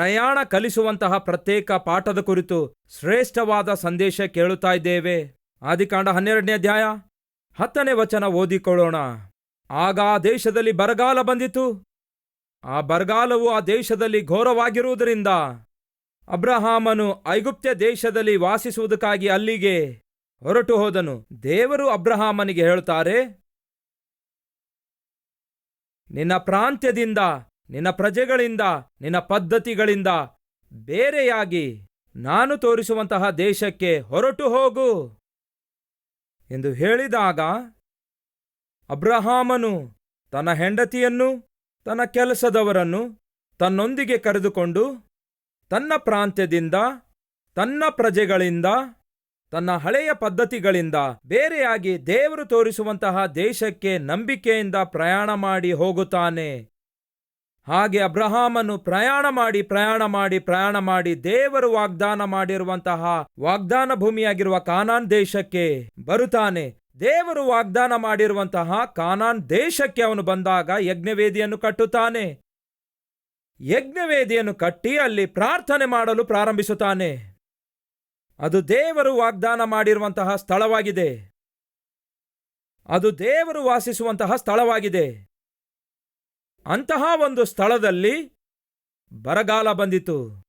ಪ್ರಯಾಣ ಕಲಿಸುವಂತಹ ಪ್ರತ್ಯೇಕ ಪಾಠದ ಕುರಿತು ಶ್ರೇಷ್ಠವಾದ ಸಂದೇಶ ಕೇಳುತ್ತಾ ಇದ್ದೇವೆ. ಆದಿಕಾಂಡ ಹನ್ನೆರಡನೇ ಅಧ್ಯಾಯ. ಹತ್ತನೇ ವಚನ ಓದಿಕೊಳ್ಳೋಣ. ಆಗ ಆ ದೇಶದಲ್ಲಿ ಬರಗಾಲ ಬಂದಿತು. ಆ ಬರಗಾಲವು ಆ ದೇಶದಲ್ಲಿ ಘೋರವಾಗಿರುವುದರಿಂದ ಅಬ್ರಹಾಮನು ಐಗುಪ್ತ್ಯ ದೇಶದಲ್ಲಿ ವಾಸಿಸುವುದಕ್ಕಾಗಿ ಅಲ್ಲಿಗೆ ಹೊರಟು ಹೋದನು. ದೇವರು ಅಬ್ರಹಾಮನಿಗೆ ಹೇಳುತ್ತಾರೆ, ನಿನ್ನ ಪ್ರಾಂತ್ಯದಿಂದ ನಿನ್ನ ಪ್ರಜೆಗಳಿಂದ, ನಿನ್ನ ಪದ್ಧತಿಗಳಿಂದ ಬೇರೆಯಾಗಿ ನಾನು ತೋರಿಸುವಂತಹ ದೇಶಕ್ಕೆ ಹೊರಟು ಹೋಗು ಎಂದು ಹೇಳಿದಾಗ ಅಬ್ರಹಾಮನು ತನ್ನ ಹೆಂಡತಿಯನ್ನು, ತನ್ನ ಕೆಲಸದವರನ್ನು ತನ್ನೊಂದಿಗೆ ಕರೆದುಕೊಂಡು ತನ್ನ ಪ್ರಾಂತ್ಯದಿಂದ, ತನ್ನ ಪ್ರಜೆಗಳಿಂದ, ತನ್ನ ಹಳೆಯ ಪದ್ಧತಿಗಳಿಂದ ಬೇರೆಯಾಗಿ ದೇವರು ತೋರಿಸುವಂತಹ ದೇಶಕ್ಕೆ ನಂಬಿಕೆಯಿಂದ ಪ್ರಯಾಣ ಮಾಡಿ ಹೋಗುತ್ತಾನೆ. ಹಾಗೆ ಅಬ್ರಹಾಮನು ಪ್ರಯಾಣ ಮಾಡಿ ಪ್ರಯಾಣ ಮಾಡಿ ಪ್ರಯಾಣ ಮಾಡಿ ದೇವರು ವಾಗ್ದಾನ ಮಾಡಿರುವಂತಹ ವಾಗ್ದಾನ ಭೂಮಿಯಾಗಿರುವ ಕಾನಾನ್ ದೇಶಕ್ಕೆ ಬರುತ್ತಾನೆ. ದೇವರು ವಾಗ್ದಾನ ಮಾಡಿರುವಂತಹ ಕಾನಾನ್ ದೇಶಕ್ಕೆ ಅವನು ಬಂದಾಗ ಯಜ್ಞವೇದಿಯನ್ನು ಕಟ್ಟುತ್ತಾನೆ. ಯಜ್ಞವೇದಿಯನ್ನು ಕಟ್ಟಿ ಅಲ್ಲಿ ಪ್ರಾರ್ಥನೆ ಮಾಡಲು ಪ್ರಾರಂಭಿಸುತ್ತಾನೆ. ಅದು ದೇವರು ವಾಗ್ದಾನ ಮಾಡಿರುವಂತಹ ಸ್ಥಳವಾಗಿದೆ. ಅದು ದೇವರು ವಾಸಿಸುವಂತಹ ಸ್ಥಳವಾಗಿದೆ. ಅಂತಹ ಒಂದು ಸ್ಥಳದಲ್ಲಿ ಬರಗಾಲ ಬಂದಿತು.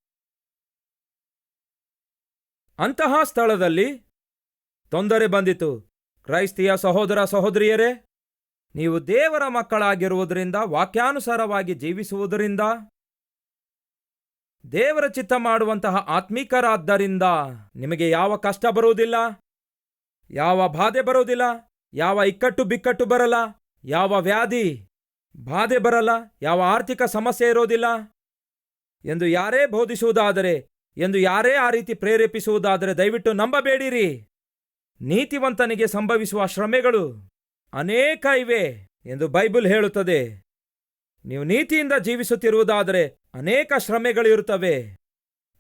ಅಂತಹ ಸ್ಥಳದಲ್ಲಿ ತೊಂದರೆ ಬಂದಿತು. ಕ್ರೈಸ್ತಿಯ ಸಹೋದರ ಸಹೋದರಿಯರೇ, ನೀವು ದೇವರ ಮಕ್ಕಳಾಗಿರುವುದರಿಂದ, ವಾಕ್ಯಾನುಸಾರವಾಗಿ ಜೀವಿಸುವುದರಿಂದ, ದೇವರ ಚಿತ್ತ ಮಾಡುವಂತಹ ಆತ್ಮೀಕರಾದ್ದರಿಂದ ನಿಮಗೆ ಯಾವ ಕಷ್ಟ ಬರುವುದಿಲ್ಲ, ಯಾವ ಬಾಧೆ ಬರುವುದಿಲ್ಲ, ಯಾವ ಇಕ್ಕಟ್ಟು ಬಿಕ್ಕಟ್ಟು ಬರಲ್ಲ, ಯಾವ ವ್ಯಾಧಿ ಬಾಧೆ ಬರಲ್ಲ, ಯಾವ ಆರ್ಥಿಕ ಸಮಸ್ಯೆ ಇರೋದಿಲ್ಲ ಎಂದು ಯಾರೇ ಬೋಧಿಸುವುದಾದರೆ ಎಂದು ಯಾರೇ ಆ ರೀತಿ ಪ್ರೇರೇಪಿಸುವುದಾದರೆ ದಯವಿಟ್ಟು ನಂಬಬೇಡಿರಿ. ನೀತಿವಂತನಿಗೆ ಸಂಭವಿಸುವ ಶ್ರಮೆಗಳು ಅನೇಕ ಇವೆ ಎಂದು ಬೈಬಲ್ ಹೇಳುತ್ತದೆ. ನೀವು ನೀತಿಯಿಂದ ಜೀವಿಸುತ್ತಿರುವುದಾದರೆ ಅನೇಕ ಶ್ರಮೆಗಳಿರುತ್ತವೆ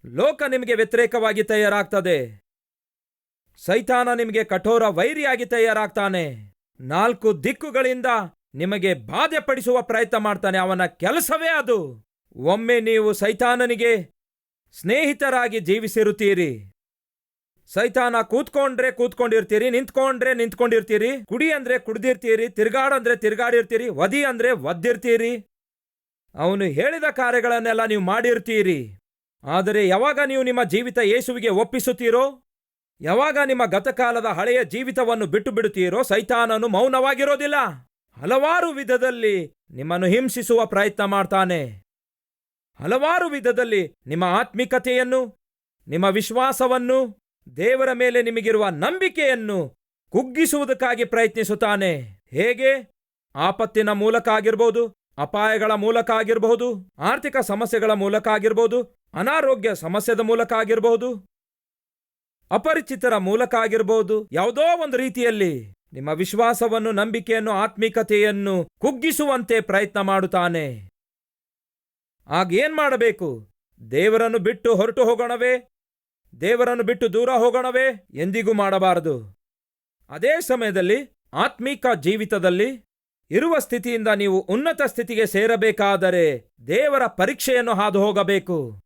ಲೋಕ ನಿಮಗೆ ವ್ಯತಿರೇಕವಾಗಿ ತಯಾರಾಗ್ತದೆ. ಸೈತಾನ ನಿಮಗೆ ಕಠೋರ ವೈರಿಯಾಗಿ ತಯಾರಾಗ್ತಾನೆ. ನಾಲ್ಕು ದಿಕ್ಕುಗಳಿಂದ ನಿಮಗೆ ಬಾಧೆ ಪಡಿಸುವ ಪ್ರಯತ್ನ ಮಾಡ್ತಾನೆ. ಅವನ ಕೆಲಸವೇ ಅದು. ಒಮ್ಮೆ ನೀವು ಸೈತಾನನಿಗೆ ಸ್ನೇಹಿತರಾಗಿ ಜೀವಿಸಿರುತ್ತೀರಿ. ಸೈತಾನ ಕೂತ್ಕೊಂಡ್ರೆ ಕೂತ್ಕೊಂಡಿರ್ತೀರಿ, ನಿಂತ್ಕೊಂಡ್ರೆ ನಿಂತ್ಕೊಂಡಿರ್ತೀರಿ, ಕುಡಿ ಅಂದ್ರೆ ಕುಡ್ದಿರ್ತೀರಿ ತಿರ್ಗಾಡಂದ್ರೆ ತಿರ್ಗಾಡಿರ್ತೀರಿ ವದಿ ಅಂದ್ರೆ ಒದ್ದಿರ್ತೀರಿ ಅವನು ಹೇಳಿದ ಕಾರ್ಯಗಳನ್ನೆಲ್ಲ ನೀವು ಮಾಡಿರ್ತೀರಿ. ಆದರೆ ಯಾವಾಗ ನೀವು ನಿಮ್ಮ ಜೀವಿತ ಯೇಸುವಿಗೆ ಒಪ್ಪಿಸುತ್ತೀರೋ, ಯಾವಾಗ ನಿಮ್ಮ ಗತಕಾಲದ ಹಳೆಯ ಜೀವಿತವನ್ನು ಬಿಟ್ಟು ಬಿಡುತ್ತೀರೋ, ಸೈತಾನನು ಮೌನವಾಗಿರೋದಿಲ್ಲ. ಹಲವಾರು ವಿಧದಲ್ಲಿ ನಿಮ್ಮನ್ನು ಹಿಂಸಿಸುವ ಪ್ರಯತ್ನ ಮಾಡ್ತಾನೆ. ಹಲವಾರು ವಿಧದಲ್ಲಿ ನಿಮ್ಮ ಆತ್ಮಿಕತೆಯನ್ನು, ನಿಮ್ಮ ವಿಶ್ವಾಸವನ್ನು, ದೇವರ ಮೇಲೆ ನಿಮಗಿರುವ ನಂಬಿಕೆಯನ್ನು ಕುಗ್ಗಿಸುವುದಕ್ಕಾಗಿ ಪ್ರಯತ್ನಿಸುತ್ತಾನೆ. ಹೇಗೆ? ಆಪತ್ತಿನ ಮೂಲಕ ಆಗಿರ್ಬೋದು ಅಪಾಯಗಳ ಮೂಲಕ ಆಗಿರಬಹುದು ಆರ್ಥಿಕ ಸಮಸ್ಯೆಗಳ ಮೂಲಕ ಆಗಿರ್ಬೋದು ಅನಾರೋಗ್ಯ ಸಮಸ್ಯೆದ ಮೂಲಕ ಆಗಿರಬಹುದು ಅಪರಿಚಿತರ ಮೂಲಕ ಆಗಿರಬಹುದು ಯಾವುದೋ ಒಂದು ರೀತಿಯಲ್ಲಿ. ನಿಮ್ಮ ವಿಶ್ವಾಸವನ್ನು, ನಂಬಿಕೆಯನ್ನು, ಆತ್ಮಿಕತೆಯನ್ನು ಕುಗ್ಗಿಸುವಂತೆ ಪ್ರಯತ್ನ ಮಾಡುತ್ತಾನೆ. ಆಗೇನ್ ಮಾಡಬೇಕು? ದೇವರನ್ನು ಬಿಟ್ಟು ಹೊರಟು ಹೋಗೋಣವೇ? ದೇವರನ್ನು ಬಿಟ್ಟು ದೂರ ಹೋಗೋಣವೇ? ಎಂದಿಗೂ ಮಾಡಬಾರದು. ಅದೇ ಸಮಯದಲ್ಲಿ, ಆತ್ಮೀಕ ಜೀವಿತದಲ್ಲಿ ಇರುವ ಸ್ಥಿತಿಯಿಂದ ನೀವು ಉನ್ನತ ಸ್ಥಿತಿಗೆ ಸೇರಬೇಕಾದರೆ ದೇವರ ಪರೀಕ್ಷೆಯನ್ನು ಹಾದು ಹೋಗಬೇಕು.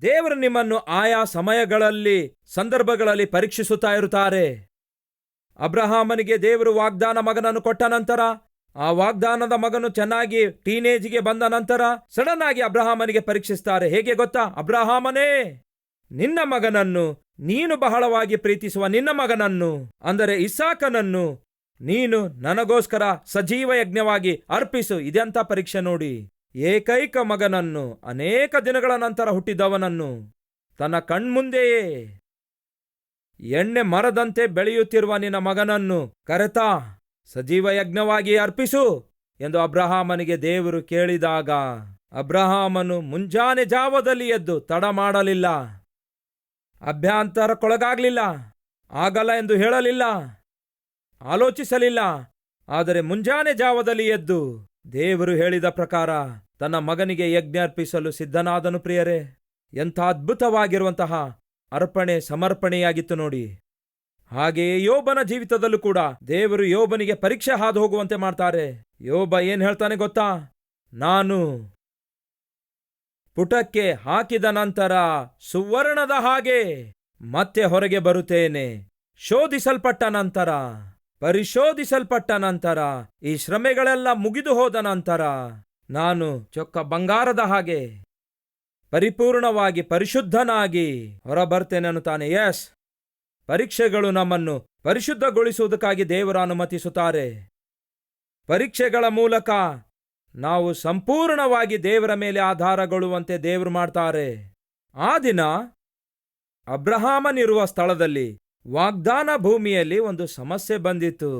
ದೇವರು ನಿಮ್ಮನ್ನು ಆಯಾ ಸಮಯಗಳಲ್ಲಿ, ಸಂದರ್ಭಗಳಲ್ಲಿ ಪರೀಕ್ಷಿಸುತ್ತಾ ಇರುತ್ತಾರೆ. ಅಬ್ರಹಾಮನಿಗೆ ದೇವರು ವಾಗ್ದಾನ ಮಗನನ್ನು ಕೊಟ್ಟ ನಂತರ, ಆ ವಾಗ್ದಾನದ ಮಗನು ಚೆನ್ನಾಗಿ ಟೀನೇಜ್ಗೆ ಬಂದ ನಂತರ ಸಡನ್ ಆಗಿ ಅಬ್ರಹಾಮನಿಗೆ ಪರೀಕ್ಷಿಸ್ತಾರೆ. ಹೇಗೆ ಗೊತ್ತಾ? ಅಬ್ರಹಾಮನೇ, ನಿನ್ನ ಮಗನನ್ನು ನೀನು ಬಹಳವಾಗಿ ಪ್ರೀತಿಸುವ ನಿನ್ನ ಮಗನನ್ನು, ಅಂದರೆ ಇಸಾಕನನ್ನು ನೀನು ನನಗೋಸ್ಕರ ಸಜೀವ ಯಜ್ಞವಾಗಿ ಅರ್ಪಿಸು. ಇದೆಂತ ಪರೀಕ್ಷೆ ನೋಡಿ. ಏಕೈಕ ಮಗನನ್ನು ಅನೇಕ ದಿನಗಳ ನಂತರ ಹುಟ್ಟಿದವನನ್ನು ತನ್ನ ಕಣ್ಮುಂದೆಯೇ ಎಣ್ಣೆ ಮರದಂತೆ ಬೆಳೆಯುತ್ತಿರುವ ನಿನ್ನ ಮಗನನ್ನು ಕರೆತಾ, ಸಜೀವ ಯಜ್ಞವಾಗಿ ಅರ್ಪಿಸು ಎಂದು ಅಬ್ರಹಾಮನಿಗೆ ದೇವರು ಕೇಳಿದಾಗ ಅಬ್ರಹಾಮನು ಮುಂಜಾನೆ ಜಾವದಲ್ಲಿ ಎದ್ದು ತಡ ಮಾಡಲಿಲ್ಲ, ಅಭ್ಯಂತರಕ್ಕೊಳಗಾಗಲಿಲ್ಲ, ಆಗಲ್ಲ ಎಂದು ಹೇಳಲಿಲ್ಲ, ಆಲೋಚಿಸಲಿಲ್ಲ, ಆದರೆ ಮುಂಜಾನೆ ಜಾವದಲ್ಲಿ ಎದ್ದು ದೇವರು ಹೇಳಿದ ಪ್ರಕಾರ ತನ್ನ ಮಗನಿಗೆ ಯಜ್ಞ ಅರ್ಪಿಸಲು ಸಿದ್ಧನಾದನು ಪ್ರಿಯರೇ. ಎಂಥ ಅದ್ಭುತವಾಗಿರುವಂತಹ ಅರ್ಪಣೆ ಸಮರ್ಪಣೆಯಾಗಿತ್ತು ನೋಡಿ. ಹಾಗೆಯೇ ಯೋಬನ ಜೀವಿತದಲ್ಲೂ ಕೂಡ ದೇವರು ಯೋಬನಿಗೆ ಪರೀಕ್ಷೆ ಹಾದು ಹೋಗುವಂತೆ ಮಾಡ್ತಾರೆ. ಯೋಬ ಏನ್ ಹೇಳ್ತಾನೆ ಗೊತ್ತಾ? ನಾನು ಪುಟಕ್ಕೆ ಹಾಕಿದ ನಂತರ ಸುವರ್ಣದ ಹಾಗೆ ಮತ್ತೆ ಹೊರಗೆ ಬರುತ್ತೇನೆ. ಶೋಧಿಸಲ್ಪಟ್ಟ ನಂತರ, ಪರಿಶೋಧಿಸಲ್ಪಟ್ಟ ನಂತರ, ಈ ಶ್ರಮೆಗಳೆಲ್ಲ ಮುಗಿದು ಹೋದ ನಂತರ, ನಾನು ಚೊಕ್ಕ ಬಂಗಾರದ ಹಾಗೆ ಪರಿಪೂರ್ಣವಾಗಿ ಪರಿಶುದ್ಧನಾಗಿ ಹೊರಬರ್ತೇನೆ ತಾನೆ. ಎಸ್ ಪರೀಕ್ಷೆಗಳು ನಮ್ಮನ್ನು ಪರಿಶುದ್ಧಗೊಳಿಸುವುದಕ್ಕಾಗಿ ದೇವರು ಅನುಮತಿಸುತ್ತಾರೆ. ಪರೀಕ್ಷೆಗಳ ಮೂಲಕ ನಾವು ಸಂಪೂರ್ಣವಾಗಿ ದೇವರ ಮೇಲೆ ಆಧಾರಗೊಳ್ಳುವಂತೆ ದೇವರು ಮಾಡ್ತಾರೆ. ಆ ದಿನ ಅಬ್ರಹಾಮನಿರುವ ಸ್ಥಳದಲ್ಲಿ ವಾಗ್ದಾನ ಭೂಮಿಯಲ್ಲಿ ಒಂದು ಸಮಸ್ಯೆ ಬಂದಿತ್ತು.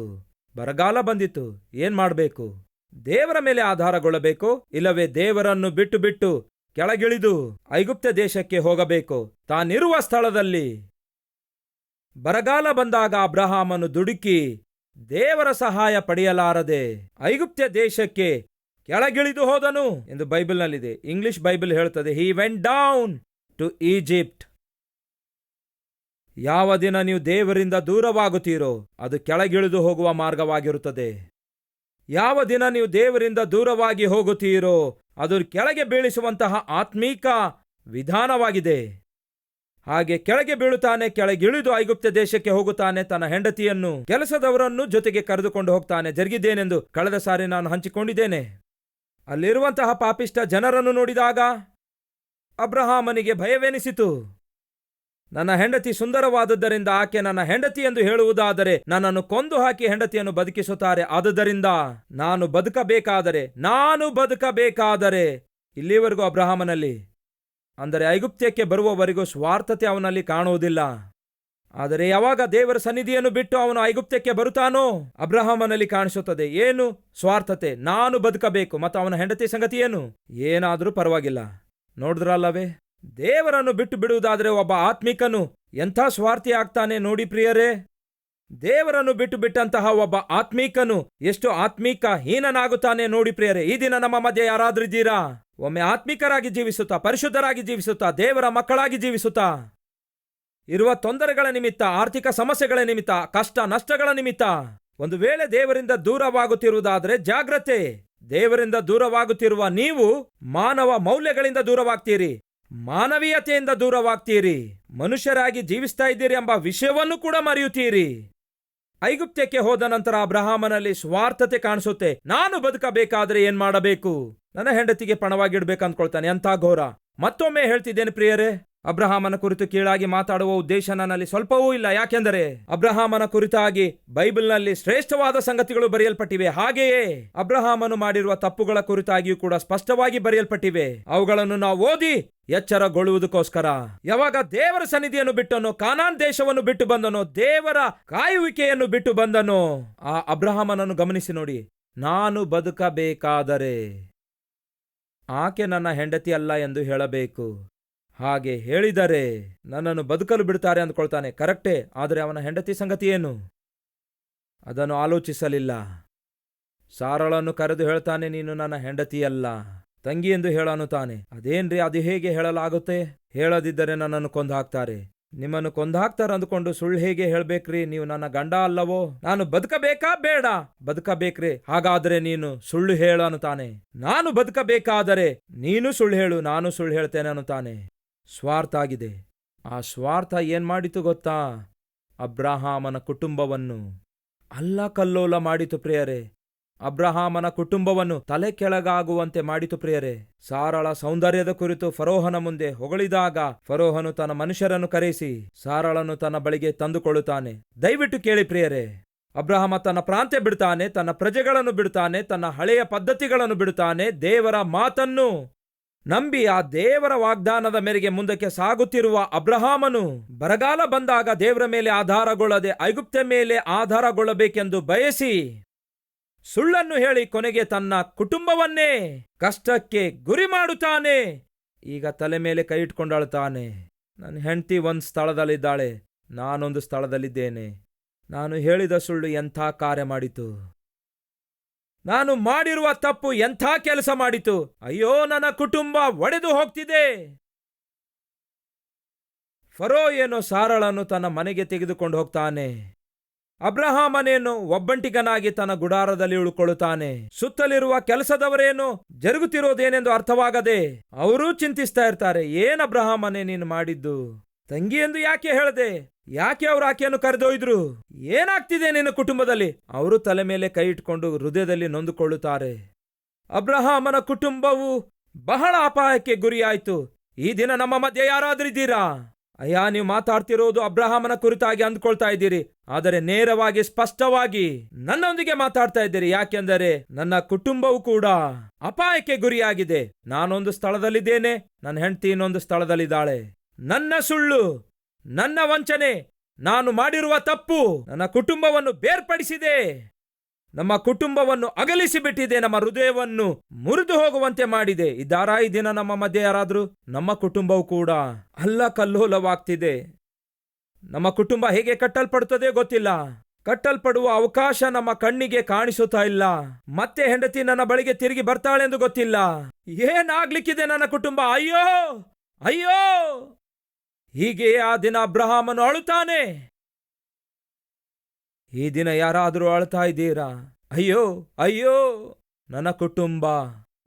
ಬರಗಾಲ ಬಂದಿತ್ತು. ಏನ್ ಮಾಡಬೇಕು? ದೇವರ ಮೇಲೆ ಆಧಾರಗೊಳ್ಳಬೇಕು, ಇಲ್ಲವೇ ದೇವರನ್ನು ಬಿಟ್ಟು ಬಿಟ್ಟು ಕೆಳಗಿಳಿದು ಐಗುಪ್ತ ದೇಶಕ್ಕೆ ಹೋಗಬೇಕು. ತಾನಿರುವ ಸ್ಥಳದಲ್ಲಿ. ಬರಗಾಲ ಬಂದಾಗ ಅಬ್ರಹಾಮನು ದುಡುಕಿ ದೇವರ ಸಹಾಯ ಪಡೆಯಲಾರದೆ ಐಗುಪ್ತ ದೇಶಕ್ಕೆ ಕೆಳಗಿಳಿದು ಹೋದನು ಎಂದು ಬೈಬಲ್ನಲ್ಲಿದೆ. ಇಂಗ್ಲಿಷ್ ಬೈಬಲ್ ಹೇಳುತ್ತದೆ he went down to Egypt ಯಾವ ದಿನ ನೀವು ದೇವರಿಂದ ದೂರವಾಗುತ್ತೀರೋ, ಅದು ಕೆಳಗಿಳಿದು ಹೋಗುವ ಮಾರ್ಗವಾಗಿರುತ್ತದೆ. ಯಾವ ದಿನ ನೀವು ದೇವರಿಂದ ದೂರವಾಗಿ ಹೋಗುತ್ತೀರೋ ಅದು ಕೆಳಗೆ ಬೀಳಿಸುವಂತಹ ಆತ್ಮೀಕ ವಿಧಾನವಾಗಿದೆ. ಹಾಗೆ ಕೆಳಗೆ ಬೀಳುತ್ತಾನೆ, ಕೆಳಗಿಳಿದು ಐಗುಪ್ತ ದೇಶಕ್ಕೆ ಹೋಗುತ್ತಾನೆ, ತನ್ನ ಹೆಂಡತಿಯನ್ನು, ಕೆಲಸದವರನ್ನು ಜೊತೆಗೆ ಕರೆದುಕೊಂಡು ಹೋಗ್ತಾನೆ. ಜರುಗಿದ್ದೇನೆಂದು ಕಳೆದ ಸಾರಿ ನಾನು ಹಂಚಿಕೊಂಡಿದ್ದೇನೆ. ಅಲ್ಲಿರುವಂತಹ ಪಾಪಿಷ್ಟ ಜನರನ್ನು ನೋಡಿದಾಗ ಅಬ್ರಹಾಮನಿಗೆ ಭಯವೆನಿಸಿತು. ನನ್ನ ಹೆಂಡತಿ ಸುಂದರವಾದದ್ದರಿಂದ ಆಕೆ ನನ್ನ ಹೆಂಡತಿ ಎಂದು ಹೇಳುವುದಾದರೆ ನನ್ನನ್ನು ಕೊಂದು ಹಾಕಿ ಹೆಂಡತಿಯನ್ನು ಬದುಕಿಸುತ್ತಾರೆ. ಆದುದರಿಂದ ನಾನು ಬದುಕಬೇಕಾದರೆ ನಾನು ಬದುಕಬೇಕಾದರೆ ಇಲ್ಲಿವರೆಗೂ ಅಬ್ರಹಾಮನಲ್ಲಿ, ಅಂದರೆ ಐಗುಪ್ತ್ಯಕ್ಕೆ ಬರುವವರೆಗೂ ಸ್ವಾರ್ಥತೆ ಅವನಲ್ಲಿ ಕಾಣುವುದಿಲ್ಲ. ಆದರೆ ಯಾವಾಗ ದೇವರ ಸನ್ನಿಧಿಯನ್ನು ಬಿಟ್ಟು ಅವನು ಐಗುಪ್ತ್ಯಕ್ಕೆ ಬರುತ್ತಾನೋ, ಅಬ್ರಹಾಮನಲ್ಲಿ ಕಾಣಿಸುತ್ತದೆ. ಏನು? ಸ್ವಾರ್ಥತೆ. ನಾನು ಬದುಕಬೇಕು. ಮತ್ತು ಅವನ ಹೆಂಡತಿ ಸಂಗತಿ ಏನು? ಏನಾದರೂ ಪರವಾಗಿಲ್ಲ. ನೋಡಿದ್ರಲ್ಲವೇ? ದೇವರನ್ನು ಬಿಟ್ಟು ಬಿಡುವುದಾದರೆ ಒಬ್ಬ ಆತ್ಮಿಕನು ಎಂಥ ಸ್ವಾರ್ಥಿ ಆಗ್ತಾನೆ ನೋಡಿ ಪ್ರಿಯರೇ. ದೇವರನ್ನು ಬಿಟ್ಟು ಬಿಟ್ಟಂತಹ ಒಬ್ಬ ಆತ್ಮೀಕನು ಎಷ್ಟು ಆತ್ಮೀಕ ಹೀನನಾಗುತ್ತಾನೆ ನೋಡಿ ಪ್ರಿಯರೇ. ಈ ದಿನ ನಮ್ಮ ಮಧ್ಯೆ ಯಾರಾದ್ರಿದ್ದೀರಾ ಒಮ್ಮೆ ಆತ್ಮಿಕರಾಗಿ ಜೀವಿಸುತ್ತಾ, ಪರಿಶುದ್ಧರಾಗಿ ಜೀವಿಸುತ್ತಾ, ದೇವರ ಮಕ್ಕಳಾಗಿ ಜೀವಿಸುತ್ತಾ? ಇರುವ ತೊಂದರೆಗಳ ನಿಮಿತ್ತ, ಆರ್ಥಿಕ ಸಮಸ್ಯೆಗಳ ನಿಮಿತ್ತ, ಕಷ್ಟ ನಷ್ಟಗಳ ನಿಮಿತ್ತ, ಒಂದು ವೇಳೆ ದೇವರಿಂದ ದೂರವಾಗುತ್ತಿರುವುದಾದರೆ ಜಾಗ್ರತೆ. ದೇವರಿಂದ ದೂರವಾಗುತ್ತಿರುವ ನೀವು ಮಾನವ ಮೌಲ್ಯಗಳಿಂದ ದೂರವಾಗ್ತೀರಿ. ಮಾನವೀಯತೆಯಿಂದ ದೂರವಾಗ್ತೀರಿ, ಮನುಷ್ಯರಾಗಿ ಜೀವಿಸ್ತಾ ಇದ್ದೀರಿ ಎಂಬ ವಿಷಯವನ್ನು ಕೂಡ ಮರೆಯುತ್ತೀರಿ. ಐಗುಪ್ತ್ಯಕ್ಕೆ ಹೋದ ನಂತರ ಅಬ್ರಹಾಮನಲ್ಲಿ ಸ್ವಾರ್ಥತೆ ಕಾಣಿಸುತ್ತೆ. ನಾನು ಬದುಕಬೇಕಾದ್ರೆ ಏನ್ ಮಾಡಬೇಕು? ನನ್ನ ಹೆಂಡತಿಗೆ ಪಣವಾಗಿಡ್ಬೇಕು ಅಂದ್ಕೊಳ್ತಾನೆ. ಅಂತ ಘೋರ. ಮತ್ತೊಮ್ಮೆ ಹೇಳ್ತಿದ್ದೇನೆ ಪ್ರಿಯರೇ ಅಬ್ರಹಾಮನ ಕುರಿತು ಕೀಳಾಗಿ ಮಾತಾಡುವ ಉದ್ದೇಶ ನನ್ನಲ್ಲಿ ಸ್ವಲ್ಪವೂ ಇಲ್ಲ. ಯಾಕೆಂದರೆ ಅಬ್ರಹಾಮನ ಕುರಿತಾಗಿ ಬೈಬಲ್ನಲ್ಲಿ ಶ್ರೇಷ್ಠವಾದ ಸಂಗತಿಗಳು ಬರೆಯಲ್ಪಟ್ಟಿವೆ. ಹಾಗೆಯೇ ಅಬ್ರಹಾಮನು ಮಾಡಿರುವ ತಪ್ಪುಗಳ ಕುರಿತಾಗಿಯೂ ಕೂಡ ಸ್ಪಷ್ಟವಾಗಿ ಬರೆಯಲ್ಪಟ್ಟಿವೆ. ಅವುಗಳನ್ನು ನಾವು ಓದಿ ಎಚ್ಚರಗೊಳ್ಳುವುದಕ್ಕೋಸ್ಕರ. ಯಾವಾಗ ದೇವರ ಸನ್ನಿಧಿಯನ್ನು ಬಿಟ್ಟನೋ, ಕಾನಾನ್ ದೇಶವನ್ನು ಬಿಟ್ಟು ಬಂದನೋ, ದೇವರ ಕಾಯುವಿಕೆಯನ್ನು ಬಿಟ್ಟು ಬಂದನೋ, ಆ ಅಬ್ರಹಾಮನನ್ನು ಗಮನಿಸಿ ನೋಡಿ. ನಾನು ಬದುಕಬೇಕಾದರೆ ಆಕೆ ನನ್ನ ಹೆಂಡತಿ ಅಲ್ಲ ಎಂದು ಹೇಳಬೇಕು. ಹಾಗೆ ಹೇಳಿದರೆ ನನ್ನನ್ನು ಬದುಕಲು ಬಿಡ್ತಾರೆ ಅಂದ್ಕೊಳ್ತಾನೆ. ಕರೆಕ್ಟೇ, ಆದರೆ ಅವನ ಹೆಂಡತಿ ಸಂಗತಿ ಏನು? ಅದನ್ನು ಆಲೋಚಿಸಲಿಲ್ಲ. ಸಾರಳನ್ನು ಕರೆದು ಹೇಳ್ತಾನೆ, ನೀನು ನನ್ನ ಹೆಂಡತಿಯಲ್ಲ. ತಂಗಿ ಎಂದು ಹೇಳನು ತಾನೆ ಅದೇನ್ರಿ, ಅದು ಹೇಗೆ ಹೇಳಲಾಗುತ್ತೆ? ಹೇಳದಿದ್ದರೆ ನನ್ನನ್ನು ಕೊಂದು ಹಾಕ್ತಾರೆ ನಿಮ್ಮನ್ನು ಕೊಂದು ಹಾಕ್ತಾರೆ ಅಂದ್ಕೊಂಡು ಸುಳ್ಳು ಹೇಗೆ ಹೇಳ್ಬೇಕ್ರಿ? ನೀವು ನನ್ನ ಗಂಡ ಅಲ್ಲವೋ? ನಾನು ಬದುಕಬೇಕಾ? ಬೇಡ. ಬದುಕಬೇಕ್ರಿ. ಹಾಗಾದ್ರೆ ನೀನು ಸುಳ್ಳು ಹೇಳು ತಾನೆ ನಾನು ಬದುಕಬೇಕಾದರೆ ನೀನು ಸುಳ್ಳು ಹೇಳು, ನಾನು ಸುಳ್ಳು ಹೇಳ್ತೇನೆ ಅನ್ನುತ್ತಾನೆ. ಸ್ವಾರ್ಥ ಆಗಿದೆ ಆ ಸ್ವಾರ್ಥ ಏನು ಮಾಡಿತು ಗೊತ್ತಾ? ಅಬ್ರಹಾಮನ ಕುಟುಂಬವನ್ನು. ಅಲ್ಲ ಕಲ್ಲೋಲ ಮಾಡಿತು ಪ್ರಿಯರೇ. ಅಬ್ರಹಾಮನ ಕುಟುಂಬವನ್ನು ತಲೆ ಕೆಳಗಾಗುವಂತೆ ಮಾಡಿತು ಪ್ರಿಯರೇ. ಸಾರಳ ಸೌಂದರ್ಯದ ಕುರಿತು ಫರೋಹನ ಮುಂದೆ ಹೊಗಳಿದಾಗ ಫರೋಹನು ತನ್ನ ಮನುಷ್ಯರನ್ನು ಕರೆಸಿ ಸಾರಳನ್ನು ತನ್ನ ಬಳಿಗೆ ತಂದುಕೊಳ್ಳುತ್ತಾನೆ. ದಯವಿಟ್ಟು ಕೇಳಿ ಪ್ರಿಯರೇ. ಅಬ್ರಹಾಮ ತನ್ನ ಪ್ರಾಂತ್ಯ ಬಿಡ್ತಾನೆ, ತನ್ನ ಪ್ರಜೆಗಳನ್ನು ಬಿಡ್ತಾನೆ, ತನ್ನ ಹಳೆಯ ಪದ್ಧತಿಗಳನ್ನು ಬಿಡ್ತಾನೆ, ದೇವರ ಮಾತನ್ನು ನಂಬಿ ಆ ದೇವರ ವಾಗ್ದಾನದ ಮೇರೆಗೆ ಮುಂದಕ್ಕೆ ಸಾಗುತ್ತಿರುವ ಅಬ್ರಹಾಮನು ಬರಗಾಲ ಬಂದಾಗ ದೇವರ ಮೇಲೆ ಆಧಾರಗೊಳ್ಳದೆ ಐಗುಪ್ತ ಮೇಲೆ ಆಧಾರಗೊಳ್ಳಬೇಕೆಂದು ಬಯಸಿ ಸುಳ್ಳನ್ನು ಹೇಳಿ ಕೊನೆಗೆ ತನ್ನ ಕುಟುಂಬವನ್ನೇ ಕಷ್ಟಕ್ಕೆ ಗುರಿ ಮಾಡುತ್ತಾನೆ. ಈಗ ತಲೆ ಮೇಲೆ ಕೈ ಇಟ್ಕೊಂಡಾಳ್ತಾನೆ. ನನ್ನ ಹೆಂಡತಿ ಒಂದು ಸ್ಥಳದಲ್ಲಿದ್ದಾಳೆ, ನಾನೊಂದು ಸ್ಥಳದಲ್ಲಿದ್ದೇನೆ. ನಾನು ಹೇಳಿದ ಸುಳ್ಳು ಎಂಥ ಕಾರ್ಯ ಮಾಡಿತು? ನಾನು ಮಾಡಿರುವ ತಪ್ಪು ಎಂಥ ಕೆಲಸ ಮಾಡಿತು? ಅಯ್ಯೋ, ನನ್ನ ಕುಟುಂಬ ಒಡೆದು ಹೋಗ್ತಿದೆ. ಫರೋ ಏನೋ ಸಾರಳನ್ನು ತನ್ನ ಮನೆಗೆ ತೆಗೆದುಕೊಂಡು ಹೋಗ್ತಾನೆ. ಅಬ್ರಹಾಮನೇನು ಒಬ್ಬಂಟಿಗನಾಗಿ ತನ್ನ ಗುಡಾರದಲ್ಲಿ ಉಳ್ಕೊಳ್ಳುತ್ತಾನೆ. ಸುತ್ತಲಿರುವ ಕೆಲಸದವರೇನು ಜರುಗುತ್ತಿರೋದೇನೆಂದು ಅರ್ಥವಾಗದೆ ಅವರೂ ಚಿಂತಿಸ್ತಾ ಇರ್ತಾರೆ, ಏನ್ ಅಬ್ರಹಾಮನೇ ನೀನು ಮಾಡಿದ್ದು? ತಂಗಿ ಎಂದು ಯಾಕೆ ಹೇಳ್ದೆ? ಯಾಕೆ ಅವ್ರು ಆಕೆಯನ್ನು ಕರೆದೊಯ್ದ್ರು? ಏನಾಗ್ತಿದೆ ನಿನ್ನ ಕುಟುಂಬದಲ್ಲಿ? ಅವರು ತಲೆ ಮೇಲೆ ಕೈ ಇಟ್ಕೊಂಡು ಹೃದಯದಲ್ಲಿ ನೊಂದುಕೊಳ್ಳುತ್ತಾರೆ. ಅಬ್ರಹಾಮನ ಕುಟುಂಬವು ಬಹಳ ಅಪಾಯಕ್ಕೆ ಗುರಿಯಾಯಿತು. ಈ ದಿನ ನಮ್ಮ ಮಧ್ಯೆ ಯಾರಾದ್ರೂ ಇದ್ದೀರಾ? ಅಯ್ಯ, ನೀವು ಮಾತಾಡ್ತಿರೋದು ಅಬ್ರಹಾಮನ ಕುರಿತಾಗಿ ಅಂದ್ಕೊಳ್ತಾ ಇದ್ದೀರಿ. ಆದರೆ ನೇರವಾಗಿ, ಸ್ಪಷ್ಟವಾಗಿ ನನ್ನೊಂದಿಗೆ ಮಾತಾಡ್ತಾ ಇದ್ದೀರಿ. ಯಾಕೆಂದರೆ ನನ್ನ ಕುಟುಂಬವು ಕೂಡ ಅಪಾಯಕ್ಕೆ ಗುರಿಯಾಗಿದೆ. ನಾನೊಂದು ಸ್ಥಳದಲ್ಲಿದ್ದೇನೆ. ನನ್ನ ಹೆಂಡತಿ ಇನ್ನೊಂದು ಸ್ಥಳದಲ್ಲಿದ್ದಾಳೆ. ನನ್ನ ಸುಳ್ಳು ನನ್ನ ವಂಚನೆ, ನಾನು ಮಾಡಿರುವ ತಪ್ಪು ನನ್ನ ಕುಟುಂಬವನ್ನು ಬೇರ್ಪಡಿಸಿದೆ. ನಮ್ಮ ಕುಟುಂಬವನ್ನು ಅಗಲಿಸಿಬಿಟ್ಟಿದೆ, ನಮ್ಮ ಹೃದಯವನ್ನು ಮುರಿದು ಹೋಗುವಂತೆ ಮಾಡಿದೆ. ಇದ್ದಾರಾ ಈ ದಿನ ನಮ್ಮ ಮಧ್ಯೆ ಯಾರಾದರೂ? ನಮ್ಮ ಕುಟುಂಬವು ಕೂಡ ಅಲ್ಲ, ಕಲ್ಲೋಲವಾಗ್ತಿದೆ. ನಮ್ಮ ಕುಟುಂಬ ಹೇಗೆ ಕಟ್ಟಲ್ಪಡುತ್ತದೆ ಗೊತ್ತಿಲ್ಲ. ಕಟ್ಟಲ್ಪಡುವ ಅವಕಾಶ ನಮ್ಮ ಕಣ್ಣಿಗೆ ಕಾಣಿಸುತ್ತಾ ಇಲ್ಲ. ಮತ್ತೆ ಹೆಂಡತಿ ನನ್ನ ಬಳಿಗೆ ತಿರುಗಿ ಬರ್ತಾಳೆ ಎಂದು ಗೊತ್ತಿಲ್ಲ. ಏನಾಗ್ಲಿಕ್ಕಿದೆ ನನ್ನ ಕುಟುಂಬ? ಅಯ್ಯೋ! ಅಯ್ಯೋ! ಹೀಗೆ ಆ ದಿನ ಅಬ್ರಹಾಮನು ಅಳುತ್ತಾನೆ. ಈ ದಿನ ಯಾರಾದರೂ ಅಳ್ತಾ ಇದ್ದೀರಾ? ಅಯ್ಯೋ ಅಯ್ಯೋ, ನನ್ನ ಕುಟುಂಬ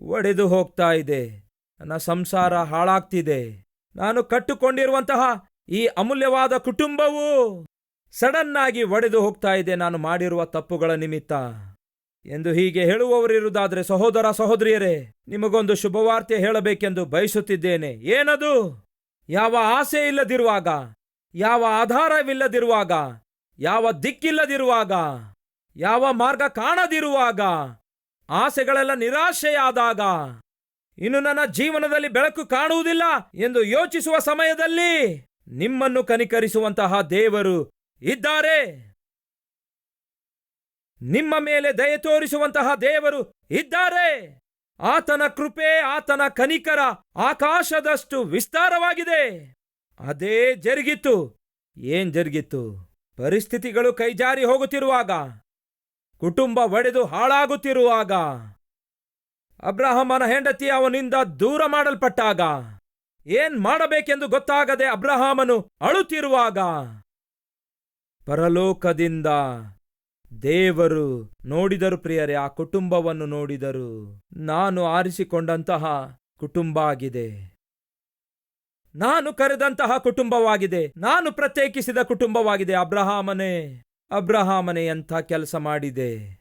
ಒಡೆದು ಹೋಗ್ತಾ ಇದೆ. ನನ್ನ ಸಂಸಾರ ಹಾಳಾಗ್ತಿದೆ. ನಾನು ಕಟ್ಟುಕೊಂಡಿರುವಂತಹ ಈ ಅಮೂಲ್ಯವಾದ ಕುಟುಂಬವು ಸಡನ್ ಆಗಿ ಒಡೆದು ಹೋಗ್ತಾ ಇದೆ. ನಾನು ಮಾಡಿರುವ ತಪ್ಪುಗಳ ನಿಮಿತ್ತ ಎಂದು ಹೀಗೆ ಹೇಳುವವರಿರುವುದಾದ್ರೆ ಸಹೋದರ ಸಹೋದರಿಯರೇ, ನಿಮಗೊಂದು ಶುಭವಾರ್ತೆ ಹೇಳಬೇಕೆಂದು ಬಯಸುತ್ತಿದ್ದೇನೆ. ಏನದು? ಯಾವ ಆಸೆ ಇಲ್ಲದಿರುವಾಗ, ಯಾವ ಆಧಾರವಿಲ್ಲದಿರುವಾಗ, ಯಾವ ದಿಕ್ಕಿಲ್ಲದಿರುವಾಗ, ಯಾವ ಮಾರ್ಗ ಕಾಣದಿರುವಾಗ, ಆಸೆಗಳೆಲ್ಲ ನಿರಾಶೆಯಾದಾಗ, ಇನ್ನು ನನ್ನ ಜೀವನದಲ್ಲಿ ಬೆಳಕು ಕಾಣುವುದಿಲ್ಲ ಎಂದು ಯೋಚಿಸುವ ಸಮಯದಲ್ಲಿ ನಿಮ್ಮನ್ನು ಕನಿಕರಿಸುವಂತಹ ದೇವರು ಇದ್ದಾರೆ. ನಿಮ್ಮ ಮೇಲೆ ದಯೆ ತೋರಿಸುವಂತಹ ದೇವರು ಇದ್ದಾರೆ. ಆತನ ಕೃಪೆ ಆತನ ಕನಿಕರ ಆಕಾಶದಷ್ಟು ವಿಸ್ತಾರವಾಗಿದೆ. ಅದೇ ಜರುಗಿತು. ಏನ್ ಜರುಗಿತು? ಪರಿಸ್ಥಿತಿಗಳು ಕೈಜಾರಿ ಹೋಗುತ್ತಿರುವಾಗ, ಕುಟುಂಬ ಒಡೆದು ಹಾಳಾಗುತ್ತಿರುವಾಗ, ಅಬ್ರಹಾಮನ ಹೆಂಡತಿ ಅವನಿಂದ ದೂರ ಮಾಡಲ್ಪಟ್ಟಾಗ, ಏನ್ ಮಾಡಬೇಕೆಂದು ಗೊತ್ತಾಗದೆ ಅಬ್ರಹಾಮನು ಅಳುತ್ತಿರುವಾಗ, ಪರಲೋಕದಿಂದ ದೇವರು ನೋಡಿದರು ಪ್ರಿಯರೇ, ಆ ಕುಟುಂಬವನ್ನು ನೋಡಿದರು. ನಾನು ಆರಿಸಿಕೊಂಡಂತಹ ಕುಟುಂಬ ಆಗಿದೆ ನಾನು ಕರೆದಂತಹ ಕುಟುಂಬವಾಗಿದೆ. ನಾನು ಪ್ರತ್ಯೇಕಿಸಿದ ಕುಟುಂಬವಾಗಿದೆ. ಅಬ್ರಹಾಮನೇ ಅಬ್ರಹಾಮನೇ ಎಂಥ ಕೆಲಸ ಮಾಡಿದೆ.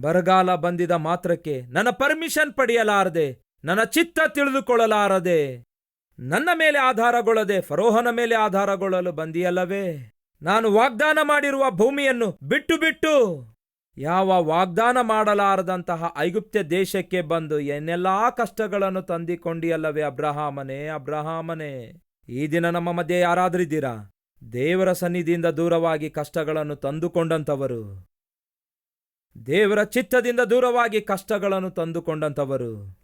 ಬರಗಾಲ ಬಂದಿದ ಮಾತ್ರಕ್ಕೆ ನನ್ನ ಪರ್ಮಿಷನ್ ಪಡೆಯಲಾರದೆ, ನನ್ನ ಚಿತ್ತ ತಿಳಿದುಕೊಳ್ಳಲಾರದೆ, ನನ್ನ ಮೇಲೆ ಆಧಾರಗೊಳ್ಳದೆ, ಫರೋಹನ ಮೇಲೆ ಆಧಾರಗೊಳ್ಳಲು ಬಂದಿಯಲ್ಲವೇ? ನಾನು ವಾಗ್ದಾನ ಮಾಡಿರುವ ಭೂಮಿಯನ್ನು ಬಿಟ್ಟು ಬಿಟ್ಟು. ಯಾವ ವಾಗ್ದಾನ ಮಾಡಲಾರದಂತಹ ಐಗುಪ್ತ್ಯ ದೇಶಕ್ಕೆ ಬಂದು ಏನೆಲ್ಲಾ ಕಷ್ಟಗಳನ್ನು ತಂದಿಕೊಂಡಿಯಲ್ಲವೇ ಅಬ್ರಹಾಮನೇ ಅಬ್ರಹಾಮನೇ. ಈ ದಿನ ನಮ್ಮ ಮಧ್ಯೆ ಯಾರಾದ್ರಿದ್ದೀರಾ? ದೇವರ ಸನ್ನಿಧಿಯಿಂದ ದೂರವಾಗಿ ಕಷ್ಟಗಳನ್ನು ತಂದುಕೊಂಡಂಥವರು. ದೇವರ ಚಿತ್ತದಿಂದ ದೂರವಾಗಿ ಕಷ್ಟಗಳನ್ನು ತಂದುಕೊಂಡಂಥವರು.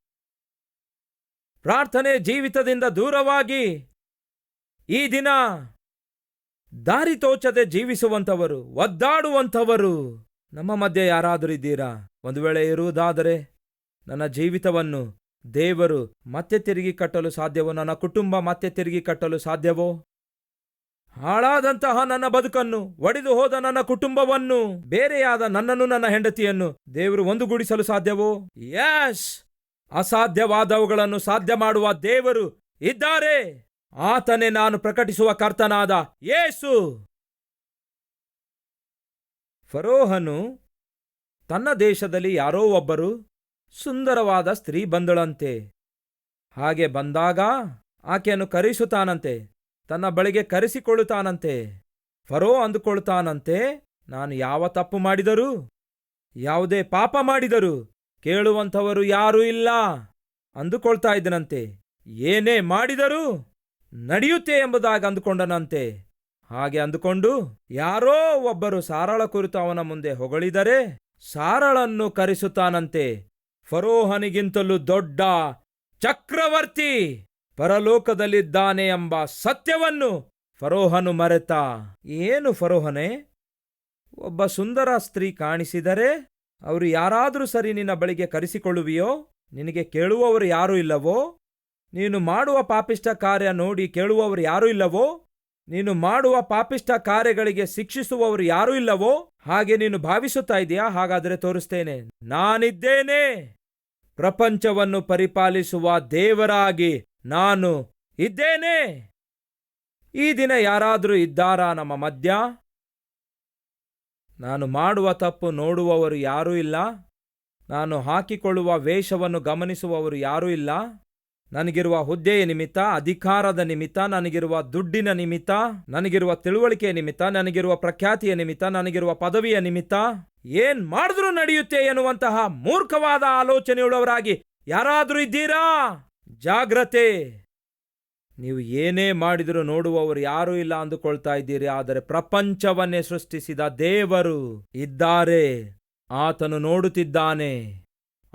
ಪ್ರಾರ್ಥನೆ ಜೀವಿತದಿಂದ ದೂರವಾಗಿ ಈ ದಿನ ದಾರಿ ತೋಚದೆ ಜೀವಿಸುವಂಥವರು, ಒದ್ದಾಡುವಂಥವರು. ನಮ್ಮ ಮಧ್ಯೆ ಯಾರಾದರೂ ಇದ್ದೀರಾ? ಒಂದು ವೇಳೆ ಇರುವುದಾದರೆ ನನ್ನ ಜೀವಿತವನ್ನು ದೇವರು ಮತ್ತೆ ತಿರುಗಿ ಕಟ್ಟಲು ಸಾಧ್ಯವೋ? ನನ್ನ ಕುಟುಂಬ ಮತ್ತೆ ತಿರುಗಿ ಕಟ್ಟಲು ಸಾಧ್ಯವೋ? ಹಾಳಾದಂತಹ ನನ್ನ ಬದುಕನ್ನು, ಒಡೆದು ಹೋದ ನನ್ನ ಕುಟುಂಬವನ್ನು, ಬೇರೆಯಾದ ನನ್ನನ್ನು, ನನ್ನ ಹೆಂಡತಿಯನ್ನು ದೇವರು ಒಂದುಗೂಡಿಸಲು ಸಾಧ್ಯವೋ? ಯಶ್ ಅಸಾಧ್ಯವಾದವುಗಳನ್ನು ಸಾಧ್ಯ ಮಾಡುವ ದೇವರು ಇದ್ದಾರೆ. ಆತನೇ ನಾನು ಪ್ರಕಟಿಸುವ ಕರ್ತನಾದ ಯೇಸು. ಫರೋಹನು ತನ್ನ ದೇಶದಲ್ಲಿ ಯಾರೋ ಒಬ್ಬರು ಸುಂದರವಾದ ಸ್ತ್ರೀ ಬಂದಳಂತೆ. ಹಾಗೆ ಬಂದಾಗ ಆಕೆಯನ್ನು ಕರೆಸುತ್ತಾನಂತೆ ತನ್ನ ಬಳಿಗೆ ಕರೆಸಿಕೊಳ್ಳುತ್ತಾನಂತೆ. ಫರೋ ಅಂದುಕೊಳ್ಳುತ್ತಾನಂತೆ, ನಾನು ಯಾವ ತಪ್ಪು ಮಾಡಿದರೂ, ಯಾವುದೇ ಪಾಪ ಮಾಡಿದರೂ ಕೇಳುವಂಥವರು ಯಾರೂ ಇಲ್ಲ ಅಂದುಕೊಳ್ತಾ ಇದ್ದನಂತೆ. ಏನೇ ಮಾಡಿದರೂ ನಡೆಯುತ್ತೆ ಎಂಬುದಾಗಿ ಅಂದುಕೊಂಡನಂತೆ. ಹಾಗೆ ಅಂದುಕೊಂಡು ಯಾರೋ ಒಬ್ಬರು ಸಾರಳ ಕುರಿತು ಅವನ ಮುಂದೆ ಹೊಗಳಿದರೆ ಸಾರಳನ್ನು ಕರೆಸುತ್ತಾನಂತೆ. ಫರೋಹನಿಗಿಂತಲೂ ದೊಡ್ಡ ಚಕ್ರವರ್ತಿ ಪರಲೋಕದಲ್ಲಿದ್ದಾನೆ ಎಂಬ ಸತ್ಯವನ್ನು ಫರೋಹನು ಮರೆತ. ಏನು ಫರೋಹನೇ? ಒಬ್ಬ ಸುಂದರ ಸ್ತ್ರೀ ಕಾಣಿಸಿದರೆ ಅವರು ಯಾರಾದರೂ ಸರಿ ನಿನ್ನ ಬಳಿಗೆ ಕರೆಸಿಕೊಳ್ಳುವಿಯೋ? ನಿನಗೆ ಕೇಳುವವರು ಯಾರೂ ಇಲ್ಲವೋ? ನೀನು ಮಾಡುವ ಪಾಪಿಷ್ಟ ಕಾರ್ಯ ನೋಡಿ ಕೇಳುವವರು ಯಾರೂ ಇಲ್ಲವೋ, ನೀನು ಮಾಡುವ ಪಾಪಿಷ್ಟ ಕಾರ್ಯಗಳಿಗೆ ಶಿಕ್ಷಿಸುವವರು ಯಾರೂ ಇಲ್ಲವೋ, ಹಾಗೆ ನೀನು ಭಾವಿಸುತ್ತಾ ಇದೆಯಾ? ಹಾಗಾದರೆ ತೋರಿಸ್ತೇನೆ. ನಾನಿದ್ದೇನೆ. ಪ್ರಪಂಚವನ್ನು ಪರಿಪಾಲಿಸುವ ದೇವರಾಗಿ ನಾನು ಇದ್ದೇನೆ. ಈ ದಿನ ಯಾರಾದರೂ ಇದ್ದಾರಾ ನಮ್ಮ ಮಧ್ಯ? ನಾನು ಮಾಡುವ ತಪ್ಪು ನೋಡುವವರು ಯಾರೂ ಇಲ್ಲ. ನಾನು ಹಾಕಿಕೊಳ್ಳುವ ವೇಷವನ್ನು ಗಮನಿಸುವವರು ಯಾರೂ ಇಲ್ಲ. ನನಗಿರುವ ಹುದ್ದೆಯ ನಿಮಿತ್ತ, ಅಧಿಕಾರದ ನಿಮಿತ್ತ, ನನಗಿರುವ ದುಡ್ಡಿನ ನಿಮಿತ್ತ, ನನಗಿರುವ ತಿಳುವಳಿಕೆಯ ನಿಮಿತ್ತ, ನನಗಿರುವ ಪ್ರಖ್ಯಾತಿಯ ನಿಮಿತ್ತ, ನನಗಿರುವ ಪದವಿಯ ನಿಮಿತ್ತ ಏನ್ ಮಾಡಿದ್ರೂ ನಡೆಯುತ್ತೆ ಎನ್ನುವಂತಹ ಮೂರ್ಖವಾದ ಆಲೋಚನೆಯುಳ್ಳವರಾಗಿ ಯಾರಾದರೂ ಇದ್ದೀರಾ? ಜಾಗ್ರತೆ. ನೀವು ಏನೇ ಮಾಡಿದರೂ ನೋಡುವವರು ಯಾರೂ ಇಲ್ಲ ಅಂದುಕೊಳ್ತಾ ಇದ್ದೀರಿ, ಆದರೆ ಪ್ರಪಂಚವನ್ನೇ ಸೃಷ್ಟಿಸಿದ ದೇವರು ಇದ್ದಾರೆ. ಆತನು ನೋಡುತ್ತಿದ್ದಾನೆ.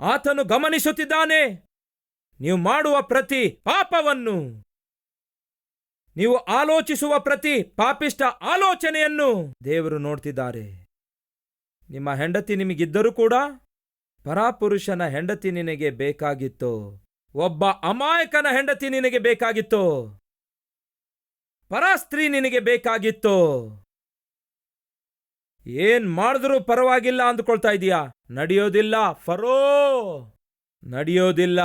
ಆತನು ಗಮನಿಸುತ್ತಿದ್ದಾನೆ. ನೀವು ಮಾಡುವ ಪ್ರತಿ ಪಾಪವನ್ನು. ನೀವು ಆಲೋಚಿಸುವ ಪ್ರತಿ ಪಾಪಿಷ್ಟ ಆಲೋಚನೆಯನ್ನು ದೇವರು ನೋಡ್ತಿದ್ದಾರೆ. ನಿಮ್ಮ ಹೆಂಡತಿ ನಿಮಗಿದ್ದರೂ ಕೂಡ ಪರಾಪುರುಷನ ಹೆಂಡತಿ ನಿನಗೆ ಬೇಕಾಗಿತ್ತು. ಒಬ್ಬ ಅಮಾಯಕನ ಹೆಂಡತಿ ನಿನಗೆ ಬೇಕಾಗಿತ್ತು. ಪರಾಸ್ತ್ರೀ ನಿನಗೆ ಬೇಕಾಗಿತ್ತು. ಏನ್ ಮಾಡಿದ್ರೂ ಪರವಾಗಿಲ್ಲ ಅಂದುಕೊಳ್ತಾ ಇದೀಯಾ? ನಡೆಯೋದಿಲ್ಲ, ಫರೋ! ನಡೆಯೋದಿಲ್ಲ.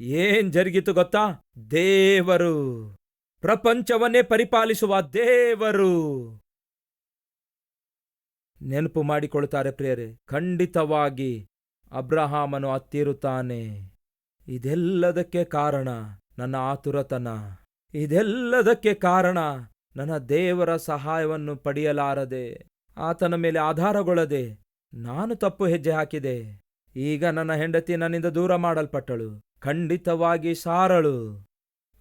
ಏನ್ ಜರುಗಿತು ಗೊತ್ತಾ? ದೇವರು. ಪ್ರಪಂಚವನ್ನೇ ಪರಿಪಾಲಿಸುವ ದೇವರು. ನೆನಪು ಮಾಡಿಕೊಳ್ತಾರೆ ಪ್ರಿಯರೇ, ಖಂಡಿತವಾಗಿ ಅಬ್ರಹಾಮನು ಅತ್ತಿರುತ್ತಾನೆ ಇದೆಲ್ಲದಕ್ಕೆ ಕಾರಣ ನನ್ನ ಆತುರತನ. ಇದೆಲ್ಲದಕ್ಕೆ ಕಾರಣ ನನ್ನ ದೇವರ ಸಹಾಯವನ್ನು ಪಡೆಯಲಾರದೆ, ಆತನ ಮೇಲೆ ಆಧಾರಗೊಳ್ಳದೆ ನಾನು ತಪ್ಪು ಹೆಜ್ಜೆ ಹಾಕಿದೆ. ಈಗ ನನ್ನ ಹೆಂಡತಿ ನನ್ನಿಂದ ದೂರ ಮಾಡಲ್ಪಟ್ಟಳು. ಖಂಡಿತವಾಗಿ ಸಾರಳು.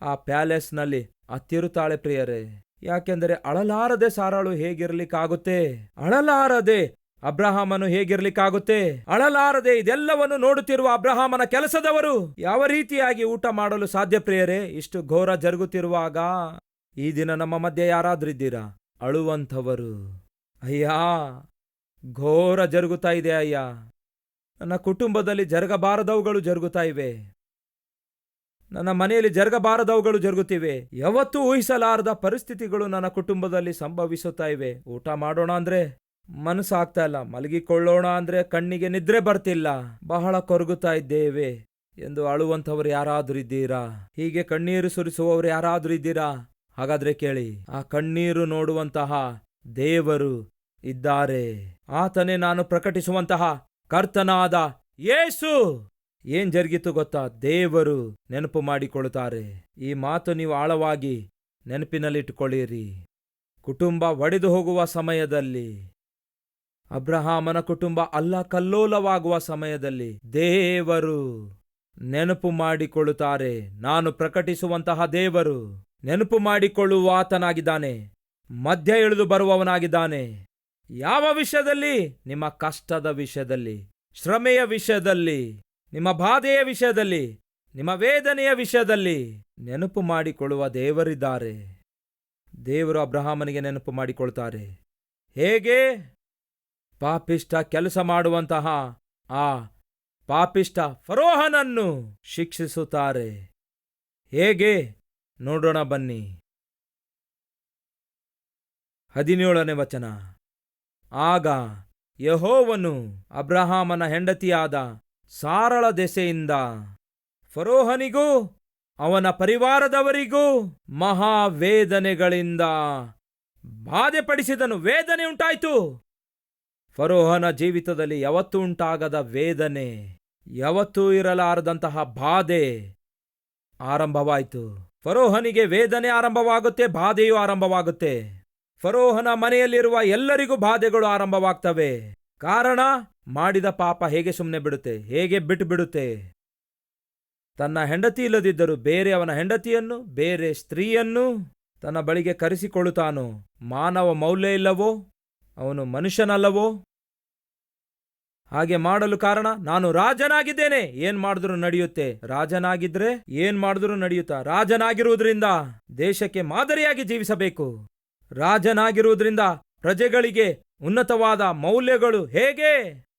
ಆ ಪ್ಯಾಲೇಸ್ನಲ್ಲಿ ಅತ್ತಿರುತ್ತಾಳೆ ಪ್ರಿಯರೇ, ಯಾಕೆಂದರೆ ಅಳಲಾರದೆ ಸಾರಳು ಹೇಗಿರ್ಲಿಕ್ಕಾಗುತ್ತೆ? ಅಳಲಾರದೆ ಅಬ್ರಹಾಮನು ಹೇಗಿರ್ಲಿಕ್ಕಾಗುತ್ತೆ? ಅಳಲಾರದೆ ಇದೆಲ್ಲವನ್ನು ನೋಡುತ್ತಿರುವ ಅಬ್ರಹಾಮನ ಕೆಲಸದವರು ಯಾವ ರೀತಿಯಾಗಿ ಊಟ ಮಾಡಲು ಸಾಧ್ಯ ಪ್ರಿಯರೇ? ಇಷ್ಟು ಘೋರ ಜರುಗುತ್ತಿರುವಾಗ ಈ ದಿನ ನಮ್ಮ ಮಧ್ಯೆ ಯಾರಾದ್ರಿದ್ದೀರಾ? ಅಳುವಂಥವರು. ಅಯ್ಯಾ, ಘೋರ ಜರುಗುತ್ತಾ ಇದೆ ಅಯ್ಯ. ನನ್ನ ಕುಟುಂಬದಲ್ಲಿ ಜರುಗಬಾರದವುಗಳು ಜರುಗುತ್ತಾ ಇವೆ. ನನ್ನ ಮನೆಯಲ್ಲಿ ಜರುಗಬಾರದವುಗಳು ಜರುಗುತ್ತಿವೆ. ಯಾವತ್ತೂ ಊಹಿಸಲಾರದ ಪರಿಸ್ಥಿತಿಗಳು ನನ್ನ ಕುಟುಂಬದಲ್ಲಿ ಸಂಭವಿಸುತ್ತಾ ಇವೆ. ಊಟ ಮಾಡೋಣ ಅಂದ್ರೆ ಮನಸ್ಸಾಗ್ತಾ ಇಲ್ಲ. ಮಲಗಿಕೊಳ್ಳೋಣ ಅಂದ್ರೆ ಕಣ್ಣಿಗೆ ನಿದ್ರೆ ಬರ್ತಿಲ್ಲ. ಬಹಳ ಕೊರಗುತ್ತಾ ಇದ್ದೇವೆ ಎಂದು ಅಳುವಂಥವ್ರು ಯಾರಾದರೂ ಇದ್ದೀರಾ? ಹೀಗೆ ಕಣ್ಣೀರು ಸುರಿಸುವವರು ಯಾರಾದರೂ ಇದ್ದೀರಾ? ಹಾಗಾದ್ರೆ ಕೇಳಿ, ಆ ಕಣ್ಣೀರು ನೋಡುವಂತಹ ದೇವರು ಇದ್ದಾರೆ. ಆತನೇ ನಾನು ಪ್ರಕಟಿಸುವಂತಹ ಕರ್ತನಾದ ಯೇಸು! ಏನ್ ಜರುಗಿತು ಗೊತ್ತಾ? ದೇವರು ನೆನಪು ಮಾಡಿಕೊಳ್ಳುತ್ತಾರೆ. ಈ ಮಾತು ನೀವು ಆಳವಾಗಿ ನೆನಪಿನಲ್ಲಿಟ್ಟುಕೊಳ್ಳಿರಿ. ಕುಟುಂಬ ಒಡೆದು ಹೋಗುವ ಸಮಯದಲ್ಲಿ, ಅಬ್ರಹಾಮನ ಕುಟುಂಬ ಅಲ್ಲ, ಕಲ್ಲೋಲವಾಗುವ ಸಮಯದಲ್ಲಿ ದೇವರು ನೆನಪು ಮಾಡಿಕೊಳ್ಳುತ್ತಾರೆ. ನಾನು ಪ್ರಕಟಿಸುವಂತಹ ದೇವರು ನೆನಪು ಮಾಡಿಕೊಳ್ಳುವ ಆತನಾಗಿದ್ದಾನೆ ಮಧ್ಯ ಇಳಿದು ಬರುವವನಾಗಿದ್ದಾನೆ. ಯಾವ ವಿಷಯದಲ್ಲಿ? ನಿಮ್ಮ ಕಷ್ಟದ ವಿಷಯದಲ್ಲಿ, ಶ್ರಮೆಯ ವಿಷಯದಲ್ಲಿ. ನಿಮ್ಮ ಬಾಧೆಯ ವಿಷಯದಲ್ಲಿ, ನಿಮ್ಮ ವೇದನೆಯ ವಿಷಯದಲ್ಲಿ ನೆನಪು ಮಾಡಿಕೊಳ್ಳುವ ದೇವರಿದ್ದಾರೆ. ದೇವರು ಅಬ್ರಹಾಮನಿಗೆ ನೆನಪು ಮಾಡಿಕೊಳ್ತಾರೆ. ಹೇಗೆ? ಪಾಪಿಷ್ಟ ಕೆಲಸ ಮಾಡುವಂತಹ ಆ ಪಾಪಿಷ್ಟ ಫರೋಹನನ್ನು ಶಿಕ್ಷಿಸುತ್ತಾರೆ. ಹೇಗೆ? ನೋಡೋಣ ಬನ್ನಿ. ಹದಿನೇಳನೇ ವಚನ. ಆಗ ಯಹೋವನು ಅಬ್ರಹಾಮನ ಹೆಂಡತಿಯಾದ ಸಾರಳ ದೆಸೆಯಿಂದ ಫರೋಹನಿಗೂ, ಅವನ ಪರಿವಾರದವರಿಗೂ ಮಹಾವೇದನೆಗಳಿಂದ ಬಾಧೆಪಡಿಸಿದನು ವೇದನೆ ಉಂಟಾಯಿತು. ಫರೋಹನ ಜೀವಿತದಲ್ಲಿ ಯಾವತ್ತೂ ಉಂಟಾಗದ ವೇದನೆ, ಯಾವತ್ತೂ ಇರಲಾರದಂತಹ ಬಾಧೆ ಆರಂಭವಾಯಿತು. ಫರೋಹನಿಗೆ ವೇದನೆ ಆರಂಭವಾಗುತ್ತೆ, ಬಾಧೆಯೂ ಆರಂಭವಾಗುತ್ತೆ. ಫರೋಹನ ಮನೆಯಲ್ಲಿರುವ ಎಲ್ಲರಿಗೂ ಬಾಧೆಗಳು ಆರಂಭವಾಗ್ತವೆ. ಕಾರಣ, ಮಾಡಿದ ಪಾಪ ಹೇಗೆ ಸುಮ್ಮನೆ ಬಿಡುತ್ತೆ, ಹೇಗೆ ಬಿಟ್ಟು ಬಿಡುತ್ತೆ? ತನ್ನ ಹೆಂಡತಿ ಇಲ್ಲದಿದ್ದರೂ ಬೇರೆ ಅವನ ಹೆಂಡತಿಯನ್ನು, ಬೇರೆ ಸ್ತ್ರೀಯನ್ನು ತನ್ನ ಬಳಿಗೆ ಕರೆಸಿಕೊಳ್ಳುತ್ತಾನು? ಮಾನವ ಮೌಲ್ಯ ಇಲ್ಲವೋ? ಅವನು ಮನುಷ್ಯನಲ್ಲವೋ? ಹಾಗೆ ಮಾಡಲು ಕಾರಣ, ನಾನು ರಾಜನಾಗಿದ್ದೇನೆ. ಏನ್ ಮಾಡಿದ್ರು ನಡೆಯುತ್ತೆ. ರಾಜನಾಗಿದ್ರೆ ಏನ್ ಮಾಡಿದ್ರು ನಡೆಯುತ್ತಾ? ರಾಜನಾಗಿರುವುದರಿಂದ ದೇಶಕ್ಕೆ ಮಾದರಿಯಾಗಿ ಜೀವಿಸಬೇಕು. ರಾಜನಾಗಿರುವುದರಿಂದ ಪ್ರಜೆಗಳಿಗೆ ಉನ್ನತವಾದ ಮೌಲ್ಯಗಳು ಹೇಗೆ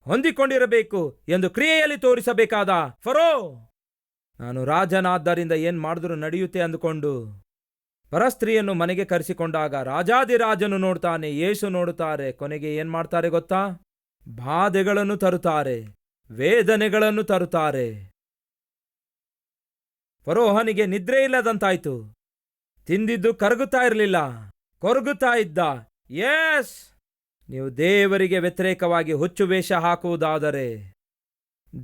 ಹೊಂದಿಕೊಂಡಿರಬೇಕು ಎಂದು ಕ್ರಿಯೆಯಲ್ಲಿ ತೋರಿಸಬೇಕಾದ ಫರೋ, ನಾನು ರಾಜನಾದ್ದರಿಂದ ಏನ್ ಮಾಡಿದ್ರು ನಡೆಯುತ್ತೆ ಅಂದುಕೊಂಡು ಪರಸ್ತ್ರೀಯನ್ನು ಮನೆಗೆ ಕರೆಸಿಕೊಂಡಾಗ ರಾಜಾದಿರಾಜನು ನೋಡ್ತಾನೆ, ಯೇಸು ನೋಡುತ್ತಾರೆ, ಕೊನೆಗೆ ಏನ್ ಮಾಡ್ತಾರೆ ಗೊತ್ತಾ? ಬಾಧೆಗಳನ್ನು ತರುತ್ತಾರೆ, ವೇದನೆಗಳನ್ನು ತರುತ್ತಾರೆ. ಫರೋಹನಿಗೆ ನಿದ್ರೆ ಇಲ್ಲದಂತಾಯ್ತು. ತಿಂದಿದ್ದು ಕರಗುತ್ತಾ ಇರಲಿಲ್ಲ, ಕೊರಗುತ್ತಾ ಇದ್ದ. ಎಸ್ ನೀವು ದೇವರಿಗೆ ವ್ಯತಿರೇಕವಾಗಿ ಹುಚ್ಚು ವೇಷ ಹಾಕುವುದಾದರೆ,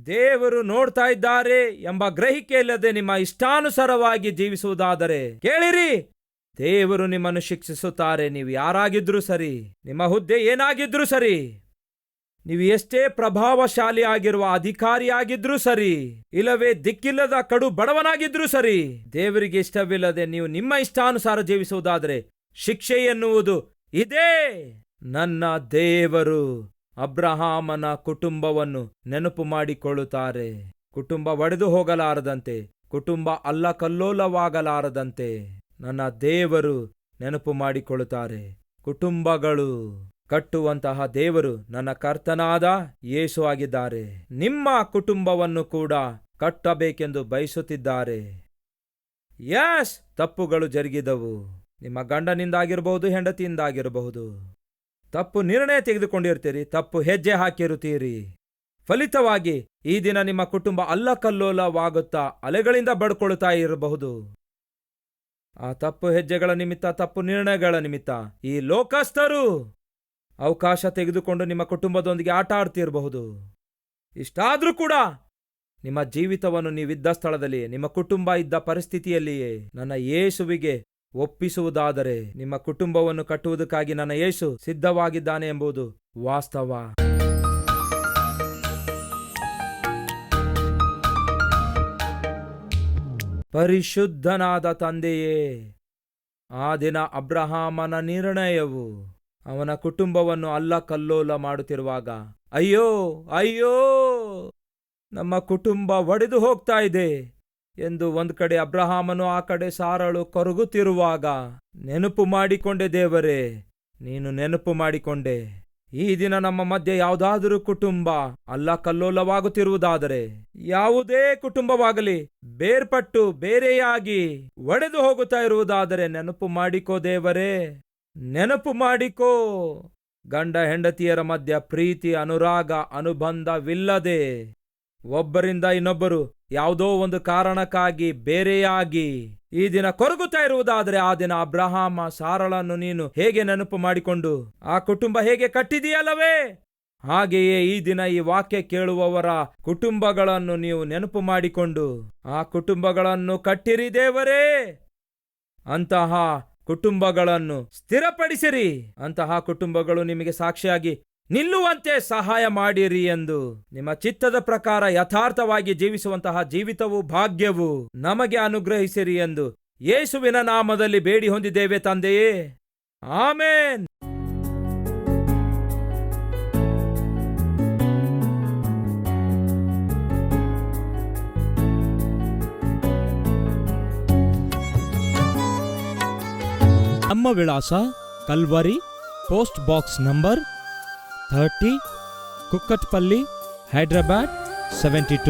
ದೇವರು ನೋಡ್ತಾ ಇದ್ದಾರೆ ಎಂಬ ಗ್ರಹಿಕೆ ಇಲ್ಲದೆ ನಿಮ್ಮ ಇಷ್ಟಾನುಸಾರವಾಗಿ ಜೀವಿಸುವುದಾದರೆ, ಕೇಳಿರಿ, ದೇವರು ನಿಮ್ಮನ್ನು ಶಿಕ್ಷಿಸುತ್ತಾರೆ, ನೀವು ಯಾರಾಗಿದ್ರೂ ಸರಿ, ನಿಮ್ಮ ಹುದ್ದೆ ಏನಾಗಿದ್ರೂ ಸರಿ, ನೀವು ಎಷ್ಟೇ ಪ್ರಭಾವಶಾಲಿ ಆಗಿರುವ ಅಧಿಕಾರಿಯಾಗಿದ್ರೂ ಸರಿ, ಇಲ್ಲವೇ ದಿಕ್ಕಿಲ್ಲದ ಕಡು ಬಡವನಾಗಿದ್ರೂ ಸರಿ, ದೇವರಿಗೆ ಇಷ್ಟವಿಲ್ಲದೆ ನೀವು ನಿಮ್ಮ ಇಷ್ಟಾನುಸಾರ ಜೀವಿಸುವುದಾದರೆ, ಶಿಕ್ಷೆ ಎನ್ನುವುದು ಇದೇ. ನನ್ನ ದೇವರು ಅಬ್ರಹಾಮನ ಕುಟುಂಬವನ್ನು ನೆನಪು ಮಾಡಿಕೊಳ್ಳುತ್ತಾರೆ. ಕುಟುಂಬ ಒಡೆದು ಹೋಗಲಾರದಂತೆ, ಕುಟುಂಬ ಅಲ್ಲಕಲ್ಲೋಲವಾಗಲಾರದಂತೆ ನನ್ನ ದೇವರು ನೆನಪು ಮಾಡಿಕೊಳ್ಳುತ್ತಾರೆ. ಕುಟುಂಬಗಳು ಕಟ್ಟುವಂತಹ ದೇವರು ನನ್ನ ಕರ್ತನಾದ ಯೇಸು ಆಗಿದ್ದಾರೆ. ನಿಮ್ಮ ಕುಟುಂಬವನ್ನು ಕೂಡ ಕಟ್ಟಬೇಕೆಂದು ಬಯಸುತ್ತಿದ್ದಾರೆ. ಯಸ್, ತಪ್ಪುಗಳು ಜರುಗಿದವು. ನಿಮ್ಮ ಗಂಡನಿಂದಾಗಿರಬಹುದು ಹೆಂಡತಿಯಿಂದಾಗಿರಬಹುದು. ತಪ್ಪು ನಿರ್ಣಯ ತೆಗೆದುಕೊಂಡಿರ್ತೀರಿ ತಪ್ಪು ಹೆಜ್ಜೆ ಹಾಕಿರುತ್ತೀರಿ. ಫಲಿತವಾಗಿ ಈ ದಿನ ನಿಮ್ಮ ಕುಟುಂಬ ಅಲ್ಲಕಲ್ಲೋಲವಾಗುತ್ತಾ ಅಲೆಗಳಿಂದ ಬಡ್ಕೊಳ್ತಾ ಇರಬಹುದು. ಆ ತಪ್ಪು ಹೆಜ್ಜೆಗಳ ನಿಮಿತ್ತ, ತಪ್ಪು ನಿರ್ಣಯಗಳ ನಿಮಿತ್ತ ಈ ಲೋಕಸ್ಥರು ಅವಕಾಶ ತೆಗೆದುಕೊಂಡು ನಿಮ್ಮ ಕುಟುಂಬದೊಂದಿಗೆ ಆಟ ಆಡ್ತಿರಬಹುದು. ಇಷ್ಟಾದ್ರೂ ಕೂಡ ನಿಮ್ಮ ಜೀವಿತವನ್ನು ನೀವಿದ್ದ ಸ್ಥಳದಲ್ಲಿ ನಿಮ್ಮ ಕುಟುಂಬ ಇದ್ದ ಪರಿಸ್ಥಿತಿಯಲ್ಲಿಯೇ ನನ್ನ ಯೇಸುವಿಗೆ ಒಪ್ಪಿಸುವುದಾದರೆ ನಿಮ್ಮ ಕುಟುಂಬವನ್ನು ಕಟ್ಟುವುದಕ್ಕಾಗಿ ನನ್ನ ಯೇಸು ಸಿದ್ಧವಾಗಿದ್ದಾನೆ ಎಂಬುದು ವಾಸ್ತವ. ಪರಿಶುದ್ಧನಾದ ತಂದೆಯೇ, ಆ ದಿನ ಅಬ್ರಹಾಮನ ನಿರ್ಣಯವು ಅವನ ಕುಟುಂಬವನ್ನು ಅಲ್ಲ ಕಲ್ಲೋಲ ಮಾಡುತ್ತಿರುವಾಗ, ಅಯ್ಯೋ ಅಯ್ಯೋ, ನಮ್ಮ ಕುಟುಂಬ ಒಡೆದು ಹೋಗ್ತಾ ಇದೆ. ಎಂದು ಒಂದು ಕಡೆ ಅಬ್ರಹಾಮನು ಆ ಕಡೆ ಸಾರಳು ಕರಗುತ್ತಿರುವಾಗ, ನೆನಪು ಮಾಡಿಕೊಂಡೆ ದೇವರೇ, ನೀನು ನೆನಪು ಮಾಡಿಕೊಂಡೆ. ಈ ದಿನ ನಮ್ಮ ಮಧ್ಯೆ ಯಾವುದಾದರೂ ಕುಟುಂಬ ಅಲ್ಲ ಕಲ್ಲೋಲವಾಗುತ್ತಿರುವುದಾದರೆ, ಯಾವುದೇ ಕುಟುಂಬವಾಗಲಿ, ಬೇರ್ಪಟ್ಟು ಬೇರೆಯಾಗಿ ಒಡೆದು ಹೋಗುತ್ತಾ ಇರುವುದಾದರೆ ನೆನಪು ಮಾಡಿಕೋ ದೇವರೇ, ನೆನಪು ಮಾಡಿಕೋ. ಗಂಡ ಹೆಂಡತಿಯರ ಮಧ್ಯ ಪ್ರೀತಿ, ಅನುರಾಗ, ಅನುಬಂಧವಿಲ್ಲದೆ ಒಬ್ಬರಿಂದ ಇನ್ನೊಬ್ಬರು ಯಾವುದೋ ಒಂದು ಕಾರಣಕ್ಕಾಗಿ ಬೇರೆಯಾಗಿ ಈ ದಿನ ಕೊರಗುತ್ತಾ ಇರುವುದಾದರೆ ಆ ದಿನ ಅಬ್ರಹಾಮ, ಸಾರಳನ್ನು ನೀನು ಹೇಗೆ ನೆನಪು ಮಾಡಿಕೊಂಡು ಆ ಕುಟುಂಬ ಹೇಗೆ ಕಟ್ಟಿದೆಯಲ್ಲವೇ? ಹಾಗೆಯೇ ಈ ದಿನ ಈ ವಾಕ್ಯ ಕೇಳುವವರ ಕುಟುಂಬಗಳನ್ನು ನೀವು ನೆನಪು ಮಾಡಿಕೊಂಡು ಆ ಕುಟುಂಬಗಳನ್ನು ಕಟ್ಟಿರಿ ದೇವರೇ. ಅಂತಹ ಕುಟುಂಬಗಳನ್ನು ಸ್ಥಿರಪಡಿಸಿರಿ. ಅಂತಹ ಕುಟುಂಬಗಳು ನಿಮಗೆ ಸಾಕ್ಷಿಯಾಗಿ ನಿಲ್ಲುವಂತೆ ಸಹಾಯ ಮಾಡಿರಿ ಎಂದು ನಿಮ್ಮ ಚಿತ್ತದ ಪ್ರಕಾರ ಯಥಾರ್ಥವಾಗಿ ಜೀವಿಸುವಂತಹ ಜೀವಿತವು ಭಾಗ್ಯವು ನಮಗೆ ಅನುಗ್ರಹಿಸಿರಿ ಎಂದು ಯೇಸುವಿನ ನಾಮದಲ್ಲಿ ಬೇಡಿ ಹೊಂದಿದ್ದೇವೆ ತಂದೆಯೇ. ಆಮೇನ್. ನಮ್ಮ ವಿಳಾಸ Calvary post box number thirty Kukatpally Hyderabad 72